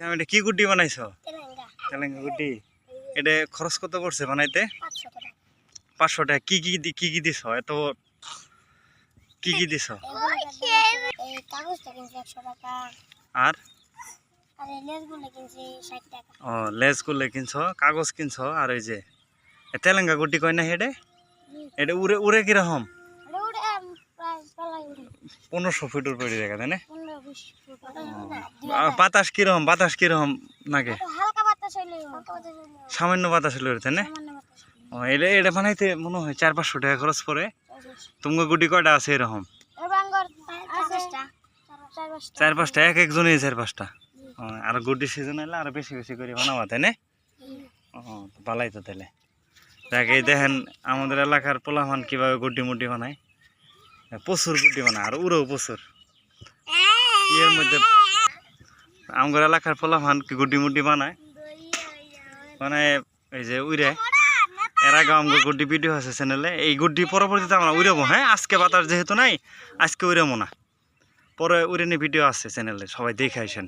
আমি এটা কি গুড্ডি বানাইছো? তেলেঙ্গা। গুড্ডি। এটা খরচ কত পড়ছে বানাইতে? পাঁচশো টাকা। কি কি দি- কি কি দিছ? এত কি কি দিছ? আর? ও লেজ করলে কিনছ কাগজ কিনছ আর ওই যে তেলেঙ্গা গুটি কয় না হেডে? এটা উড়ে উড়ে কীরকম? পনেরোশো ফিট উপরে দেখা তাই না? বাতাস কীরকম বাতাস কীরকম নাকি? সামান্য বাতাস হলে তাই না? ও এটা এটা বানাইতে মনে হয় চার পাঁচশো টাকা খরচ পড়ে। তোমার গুড্ডি কয়টা আছে এরকম? এর চার পাঁচটা। এক একজনই চার পাঁচটা। আর গুড্ডি সিজন এলে আরও বেশি বেশি করে বানাবা তাই না? ও তো তো তাহলে। দেখ এই দেখেন আমাদের এলাকার পোলামান কীভাবে গুড্ডি মুড্ডি বানায়। প্রচুর গুড্ডি বানায় আর উড়েও প্রচুর। ইয়ের মধ্যে আমগর এলাকার পোলামান গুড্ডি মুড্ডি বানায়? মানে এই যে উইরে, এর আগে আমাকে গুড্ডি ভিডিও আছে চ্যানেলে এই গুড্ডি পরবর্তীতে আমরা উড়াবো হ্যাঁ? আজকে বাতাস যেহেতু নাই, আজকে উড়াবো না। পরে উড়েনি ভিডিও আছে চ্যানেলে সবাই দেখে আইসেন